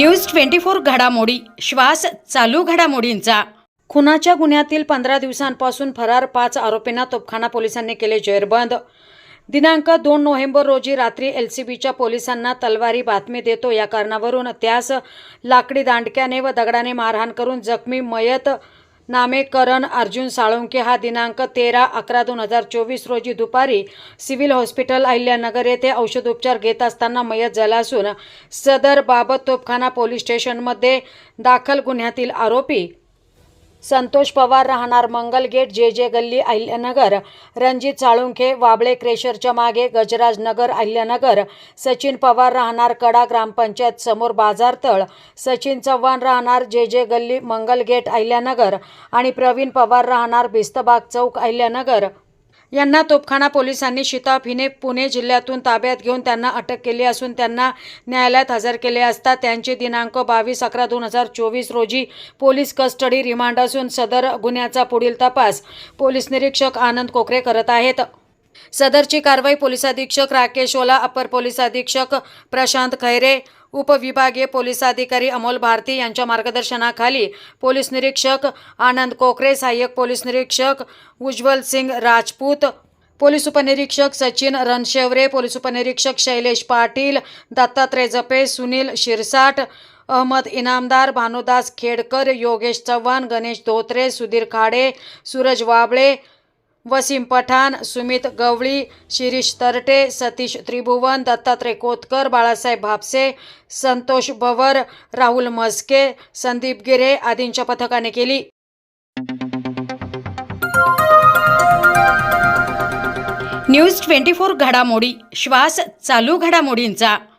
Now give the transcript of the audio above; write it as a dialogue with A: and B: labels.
A: News twenty four घडामोडी. श्वास चालू घडामोडींचा. खुनाच्या गुन्ह्यातील पंधरा दिवसांपासून फरार पाच आरोपींना तोपखाना पोलिसांनी केले जेरबंद. दिनांक दोन नोव्हेंबर रोजी रात्री एल सी बीच्या पोलिसांना तलवारी बातमी देतो. या कारणावरून त्यास लाकडी दांडक्याने व दगडाने मारहाण करून जखमी मयत नामे करण अर्जुन साळुंके हा दिनांक तेरा अकरा दोन हजार चोवीस रोजी दुपारी सिव्हिल हॉस्पिटल अहिल्यानगर येथे औषधोपचार घेत असताना मयत झाला असून सदर बाबत तोपखाना पोलीस स्टेशनमध्ये दाखल गुन्ह्यातील आरोपी संतोष पवार राहणार मंगलगेट जे जे गल्ली अहिल्यानगर. रणजित साळुंखे वाबळे क्रेशरच्या मागे गजराज नगर अहिल्यानगर. सचिन पवार राहणार कडा ग्रामपंचायत समोर बाजारतळ सचिन चव्हाण राहणार जे जे गल्ली मंगलगेट अहिल्यानगर. आणि प्रवीण पवार राहणार भिस्तबाग चौक अहिल्यानगर. यांना तोपखाना पोलिसांनी शिताफ हिने पुणे जिल्ह्यातून ताब्यात घेऊन त्यांना अटक केली असून त्यांना न्यायालयात हजर केले असता त्यांचे दिनांक बावीस अकरा दोन हजार चोवीस रोजी पोलीस कस्टडी रिमांड असून सदर गुन्ह्याचा पुढील तपास पोलीस निरीक्षक आनंद कोकरे करत आहेत. सदरची कारवाई पोलीस अधीक्षक राकेश ओला अपर पोलीस अधीक्षक प्रशांत खैरे उपविभागीय पोलीस अधिकारी अमोल भारती यांच्या मार्गदर्शनाखाली पोलीस निरीक्षक आनंद कोकरे सहाय्यक पोलीस निरीक्षक उज्ज्वल सिंग राजपूत पोलीस उपनिरीक्षक सचिन रणशेवरे पोलीस उपनिरीक्षक शैलेश पाटील दत्तात्रय जपे सुनील शिरसाट अहमद इनामदार भानुदास खेडकर योगेश चव्हाण गणेश धोत्रे सुधीर खाडे सूरज वाबळे वसीम पठाण सुमित गवळी शिरीष तरटे सतीश त्रिभुवन दत्तात्रय कोतकर बाळासाहेब भापसे संतोष भवर राहुल मस्के संदीप गिरे आदींच्या पथकाने केली. न्यूज ट्वेंटी फोर घडामोडी श्वास चालू घडामोडींचा.